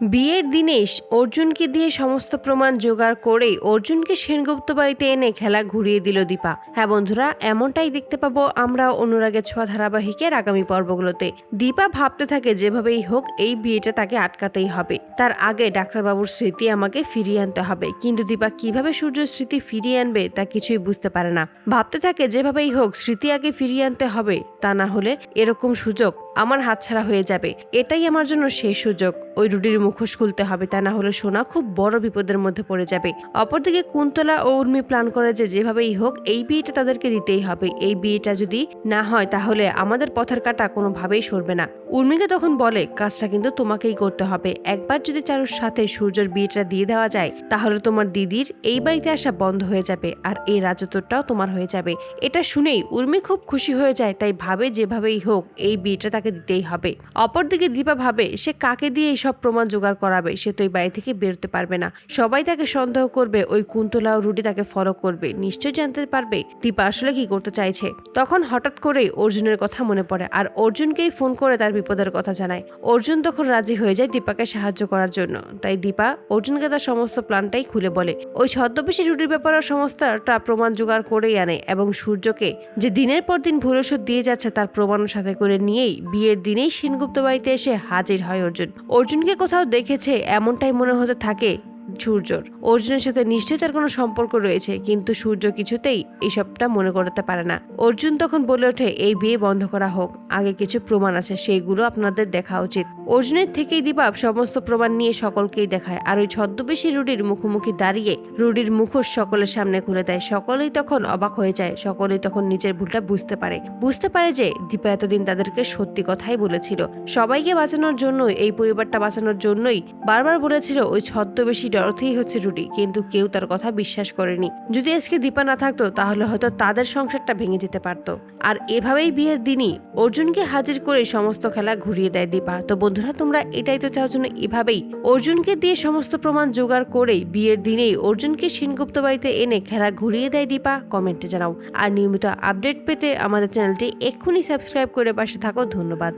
বিয়ের দিনেশ অর্জুনকে দিয়ে সমস্ত প্রমাণ জোগাড় করেই অর্জুনকে সেনগুপ্ত বাড়িতে এনে খেলা ঘুরিয়ে দিল দীপা। হ্যাঁ বন্ধুরা, এমনটাই দেখতে পাবো আমরা অনুরাগের ছোঁয়া ধারাবাহিকের আগামী পর্বগুলোতে। দীপা ভাবতে থাকে যেভাবেই হোক এই বিয়েটা তাকে আটকাতেই হবে। তার আগে ডাক্তারবাবুর স্মৃতি আমাকে ফিরিয়ে আনতে হবে। কিন্তু দীপা কীভাবে সূর্যের স্মৃতি ফিরিয়ে আনবে তা কিছুই বুঝতে পারে না। ভাবতে থাকে যেভাবেই হোক স্মৃতি আগে ফিরিয়ে আনতে হবে, তা না হলে এরকম সুযোগ আমার হাতছাড়া হয়ে যাবে। এটাই আমার জন্য শেষ সুযোগ। ওই রুটির মুখোশ খুলতে হবে, তা না হলে সোনা খুব বড় বিপদের মধ্যে পড়ে যাবে। অপরদিকে কুন্তলা ও উর্মি প্ল্যান করে যে যেভাবেই হোক, এই বিয়েটা তাদেরকে দিতেই হবে। এই বিয়েটা যদি না হয়, তাহলে আমাদের পথের কাটা কোনোভাবেই সরবে না। উর্মিকে তখন বলে, কাজটা কিন্তু তোমাকেই করতে হবে। একবার যদি চারুর সাথে সূর্যের বিয়েটা দিয়ে দেওয়া যায়, তাহলে তোমার দিদির এই বাড়িতে আসা বন্ধ হয়ে যাবে আর এই রাজত্বটাও তোমার হয়ে যাবে। এটা শুনেই উর্মি খুব খুশি হয়ে যায়, তাই ভাবে যেভাবেই হোক, এই বিয়েটা তাকে দিতেই হবে। অপরদিকে দীপা ভাবে, সে কাকে দিয়ে এই সব প্রমাণ জোগাড় করাবে, সে তো এই বাড়ি থেকে বেরোতে পারবে না। সবাই তাকে সন্দেহ করবে, ওই কুন্তলা ও রুটি তাকে ফলো করবে। নিশ্চয় জানতে পারবে, দীপা আসলে কি করতে চাইছে। তখন হঠাৎ করেই অর্জুনের কথা মনে পড়ে আর অর্জুনকেই ফোন করে তার বিপদের কথা জানায়। অর্জুন তখন রাজি হয়ে যায় দীপাকে সাহায্য করার জন্য। তাই দীপা অর্জুনকে তার সমস্ত প্ল্যানটাই খুলে বলে। ওই ছদ্মবেশী রুটির ব্যাপারে সমস্তটা প্রমাণ জোগাড় করেই আনে এবং সূর্যকে যে দিনের পর দিন ভুল ওষুধ দিয়ে যাচ্ছে তার প্রমাণ সাথে করে নিয়েই বিয়ের দিনেই সেনগুপ্ত বাড়িতে এসে হাজির হয় অর্জুন। অর্জুনকে কোথাও দেখেছে, এমনটাই মনে হতে থাকে সূর্যর। অর্জুনের সাথে নিশ্চয়ই তার কোনো সম্পর্ক রয়েছে, কিন্তু সূর্য কিছুতেই এইসবটা মনে করতে পারে না। অর্জুন তখন বলে ওঠে, এই বিয়ে বন্ধ করা হোক। আগে কিছু প্রমাণ আছে সেইগুলো আপনাদের দেখা উচিত। অর্জুনের থেকেই দীপাপ সমস্ত প্রমাণ নিয়ে সকলকেই দেখায়, আর ওই ছদ্মবেশী রুডির মুখোমুখি দাঁড়িয়ে রুডির মুখোশ সকলের সামনে খুলে দেয়। সকলেই তখন অবাক হয়ে যায়, সকলেই তখন নিজের ভুলটা বুঝতে পারে। বুঝতে পারে যে দীপা এতদিন তাদেরকে সত্যি কথাই বলেছিল। সবাইকে বাঁচানোর জন্যই, এই পরিবারটা বাঁচানোর জন্যই বারবার বলেছিল, ওই ছদ্মবেশী ডরথেই হচ্ছে রুটি কিন্তু কেউ তার কথা বিশ্বাস করেনি। যদি আজকে দীপা না থাকতো, তাহলে হয়তো তাদের সংসারটা ভেঙে যেতে পারতো। আর এভাবেই বিয়ের দিনই অর্জুনকে হাজির করে সমস্ত খেলা ঘুরিয়ে দেয় দীপা। তো বন্ধুরা, তোমরা এটাই তো চাও জন্য এভাবেই অর্জুনকে দিয়ে সমস্ত প্রমাণ জোগাড় করেই বিয়ের দিনেই অর্জুনকে সেনগুপ্ত বাড়িতে এনে খেলা ঘুরিয়ে দেয় দীপা। কমেন্টে জানাও। আর নিয়মিত আপডেট পেতে আমাদের চ্যানেলটি এক্ষুনি সাবস্ক্রাইব করে পাশে থাকো। ধন্যবাদ।